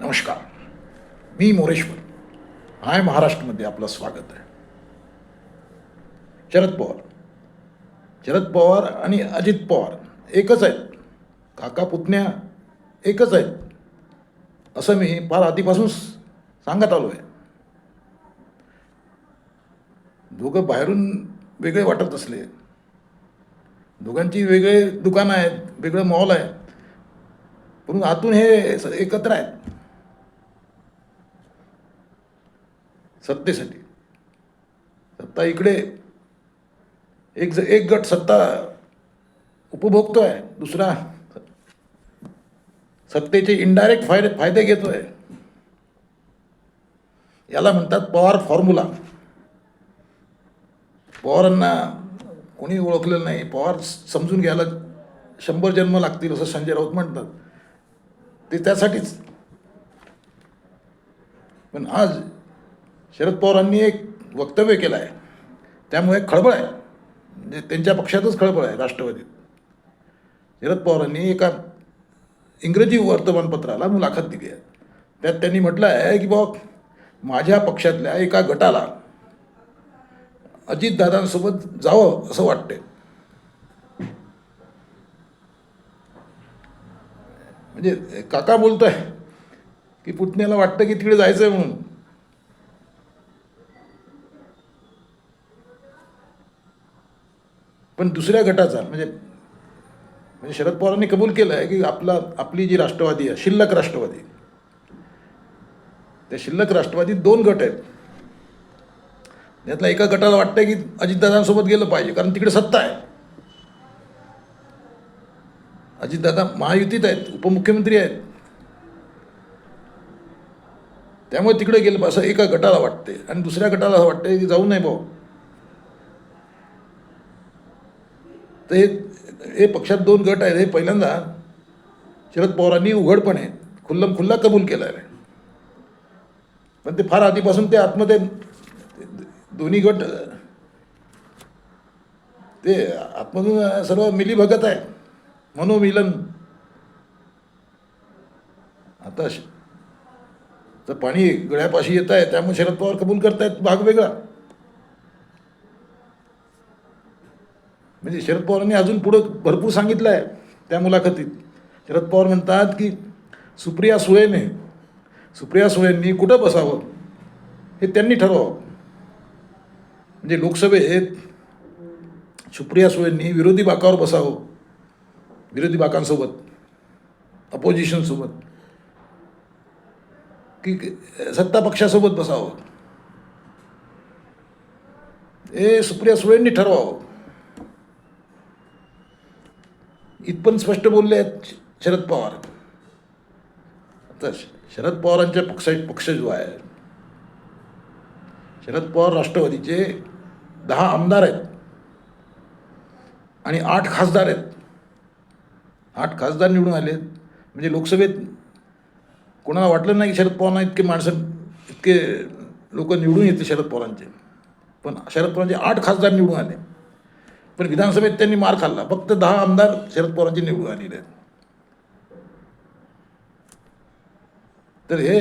नमस्कार. मी मोरेश्वर. हाय महाराष्ट्रमध्ये आपलं स्वागत आहे. शरद पवार. शरद पवार आणि अजित पवार एकच आहेत. काका पुतण्या एकच आहेत. असं मी फार आधीपासून सांगत आलो आहे दोघं बाहेरून वेगळे वाटत असले. दोघांची वेगळे दुकानं आहेत वेगळं मॉल आहे. म्हणून आतून हे एकत्र आहेत. सत्तेसाठी. सत्ता इकडे एक ज- एक गट सत्ता उपभोगतो आहे दुसरा सत्तेचे इनडायरेक्ट फायदे फायदे घेतो आहे याला म्हणतात पवार फॉर्म्युला पवारांना कोणी ओळखलेलं नाही. पवार समजून घ्यायला शंभर जन्म लागतील असं संजय राऊत म्हणतात. ते त्यासाठीच. पण आज शरद पवारांनी एक वक्तव्य केलं आहे त्यामुळे खळबळ आहे. म्हणजे त्यांच्या पक्षातच खळबळ आहे राष्ट्रवादीत. शरद पवारांनी एका इंग्रजी वर्तमानपत्राला मुलाखत दिली आहे. त्यात त्यांनी म्हटलं आहे की बाबा माझ्या पक्षातल्या एका गटाला अजितदादांसोबत जावं असं वाटते म्हणजे काका बोलतोय की पुतण्याला वाटतं की तिकडे जायचं आहे म्हणून. पण दुसऱ्या गटाचा म्हणजे म्हणजे शरद पवारांनी कबूल केलं आहे की आपला आपली जी राष्ट्रवादी आहे शिल्लक राष्ट्रवादी त्या शिल्लक राष्ट्रवादीत दोन गट आहेत. त्यातल्या एका गटाला वाटतं की अजितदादांसोबत गेलं पाहिजे कारण तिकडे सत्ता आहे. अजितदादा महायुतीत आहेत उपमुख्यमंत्री आहेत. त्यामुळे तिकडे गेलं असं एका गटाला वाटते आणि दुसऱ्या गटाला असं वाटते की जाऊ नये भाऊ. तर हे हे पक्षात दोन गट आहेत हे पहिल्यांदा शरद पवारांनी उघडपणे खुल्लम खुल्ला कबूल केला आहे पण ते फार आधीपासून ते आतमध्ये दोन्ही गट ते आतमधून सर्व मिली भगत आहे मनोमिलन. आता श- तर पाणी गळ्यापाशी येत आहे त्यामुळे शरद पवार कबूल करतायत भाग वेगळा. म्हणजे शरद पवारांनी अजून पुढं भरपूर सांगितलं आहे त्या मुलाखतीत. शरद पवार म्हणतात की सुप्रिया सुळेने सुप्रिया सुळेंनी कुठं बसावं? हे त्यांनी ठरवावं. म्हणजे लोकसभेत सुप्रिया सुळेंनी विरोधी बाकावर बसावं. विरोधी बाकांसोबत अपोजिशनसोबत की सत्ता पक्षासोबत बसावं. हे सुप्रिया सुळेंनी ठरवावं. इथपण स्पष्ट बोलले आहेत शरद पवार. आता शरद पवारांच्या पक्ष पक्ष जो आहे शरद पवार राष्ट्रवादीचे दहा आमदार आहेत आणि आठ खासदार आहेत. आठ खासदार निवडून आले आहेत. म्हणजे लोकसभेत कोणाला वाटलं नाही की शरद पवारांना इतके माणसं इतके लोक निवडून येते शरद पवारांचे. पण शरद पवारांचे आठ खासदार निवडून आले. पण विधानसभेत त्यांनी मार खाल्ला. फक्त दहा आमदार शरद पवारांची निवडून आलेले आहेत. तर हे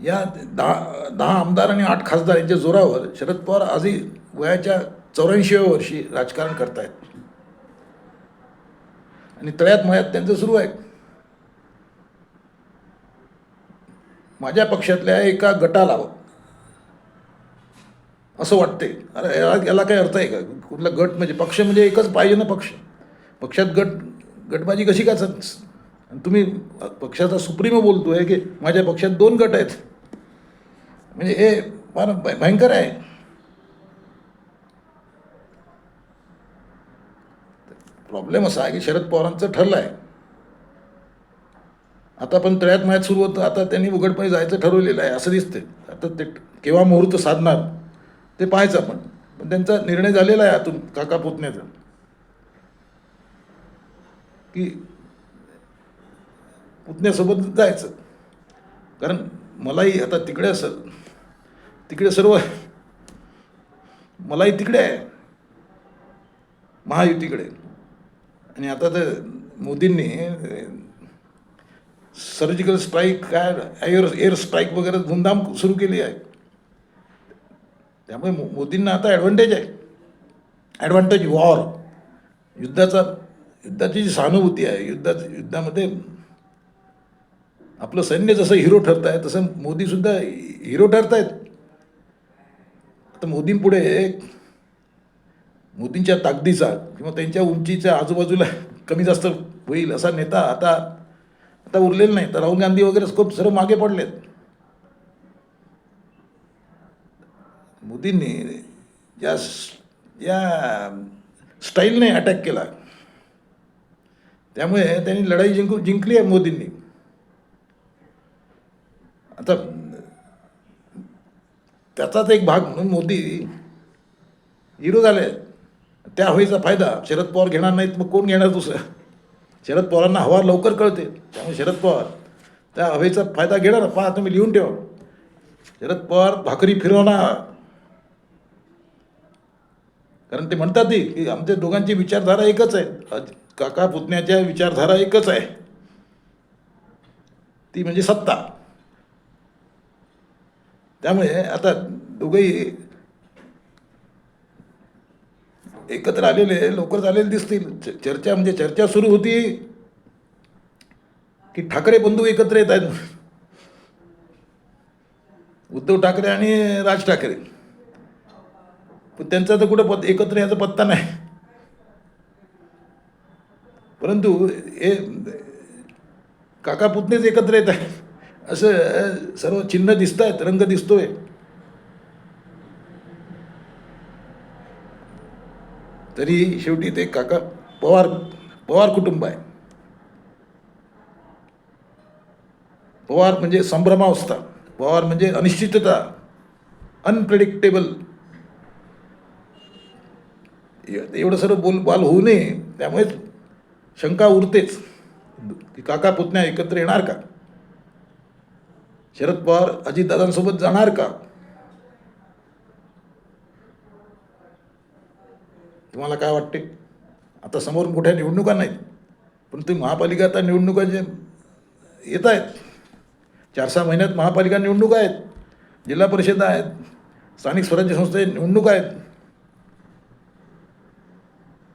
या दहा दहा आमदार आणि आठ खासदार यांच्या जोरावर शरद पवार आजही वयाच्या चौऱ्याऐंशीव्या वर्षी राजकारण करतायत. आणि तळ्यात मळ्यात त्यांचं सुरू आहे. माझ्या पक्षातल्या एका गटाला असं वाटते अरे याला याला काय अर्थ आहे का? कुठला गट म्हणजे पक्ष म्हणजे एकच पाहिजे ना पक्ष. पक्षात गट गटबाजी कशी का आणि तुम्ही पक्षाचा सुप्रीमो बोलतो आहे की माझ्या पक्षात दोन गट आहेत. म्हणजे हे फार भयंकर आहे. प्रॉब्लेम असा आहे की शरद पवारांचं ठरलं आहे आता पण तळ्यात माहीत सुरू होतं. आता त्यांनी उघडपणे जायचं ठरवलेलं आहे असं दिसते आता ते केव्हा मुहूर्त साधणार? ते पाहायचं आपण. पण त्यांचा निर्णय झालेला आहे आतून काका पुतण्याचा. की पुतण्यासोबत जायचं. कारण मलाही आता तिकडे असं तिकडे सर्व मलाही तिकडे आहे. महायुतीकडे. आणि आता तर मोदींनी सर्जिकल स्ट्राईक काय एअर एअर स्ट्राईक वगैरे धूमधाम सुरू केली आहे. त्यामुळे मो- मोदींना आता ॲडव्हान्टेज आहे. ॲडव्हान्टेज वॉर युद्धाचा युद्धाची जी सहानुभूती आहे युद्धा युद्धामध्ये आपलं सैन्य जसं हिरो ठरत आहे तसं मोदीसुद्धा हिरो ठरत आहेत आता मोदींपुढे मोदींच्या ताकदीचा किंवा त्यांच्या उंचीच्या आजूबाजूला कमी जास्त होईल असा नेता आता आता उरलेला नाही. तर राहुल गांधी वगैरे खूप सर्व मागे पडलेत. मोदींनी ज्या ज्या या स्टाईलने अटॅक केला त्यामुळे त्यांनी लढाई जिंकू जिंकली आहे मोदींनी. आता त्याचाच एक भाग म्हणून मोदी हिरो झाले. त्या हवेचा फायदा शरद पवार घेणार नाहीत मग कोण घेणार दुसरं? शरद पवारांना हवा लवकर कळते त्यामुळे शरद पवार त्या हवेचा फायदा घेणार. पहा तुम्ही लिहून ठेवा. शरद पवार भाकरी फिरवणार. कारण ते म्हणतात ती की आमच्या दोघांची विचारधारा एकच आहे. काका पुतण्याच्या विचारधारा एकच आहे. ती म्हणजे सत्ता. त्यामुळे आता दोघंही एकत्र आलेले लवकरच आलेले दिसतील. चर्चा म्हणजे चर्चा सुरू होती की ठाकरे बंधू एकत्र येत आहेत उद्धव ठाकरे आणि राज ठाकरे. पण त्यांचा तर कुठं पत एकत्र याचा पत्ता नाही. परंतु हे काका पुतणेच एकत्र येत आहे असं सर्व चिन्ह दिसत आहेत रंग दिसतोय. तरी शेवटी ते काका पवार पवार कुटुंब आहे. पवार म्हणजे संभ्रमावस्था. पवार म्हणजे अनिश्चितता. अनप्रेडिक्टेबल एवढं सर्व बोलबाल होऊ नये त्यामुळेच शंका उरतेच. की काका पुतण्या एकत्र येणार का? शरद पवार अजितदादांसोबत जाणार का? तुम्हाला काय वाटते? आता समोर मोठ्या निवडणुका नाहीत पण ते महापालिका आता निवडणुका जे येत आहेत चार सहा महिन्यात महापालिका निवडणुका आहेत जिल्हा परिषद आहेत स्थानिक स्वराज्य संस्थे निवडणुका आहेत.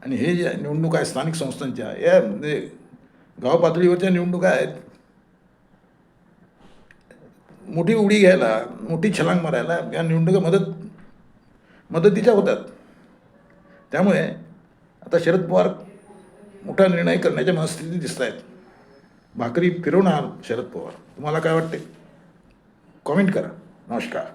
आणि हे ज्या निवडणुका आहेत स्थानिक संस्थांच्या या म्हणजे गाव पातळीवरच्या निवडणुका आहेत. मोठी उडी घ्यायला मोठी छलांग मारायला या निवडणुका मदत मदतीच्या होतात. त्यामुळे आता शरद पवार मोठा निर्णय करण्याच्या मनस्थिती दिसत आहेत भाकरी फिरवणार शरद पवार. तुम्हाला काय वाटते कॉमेंट करा. नमस्कार.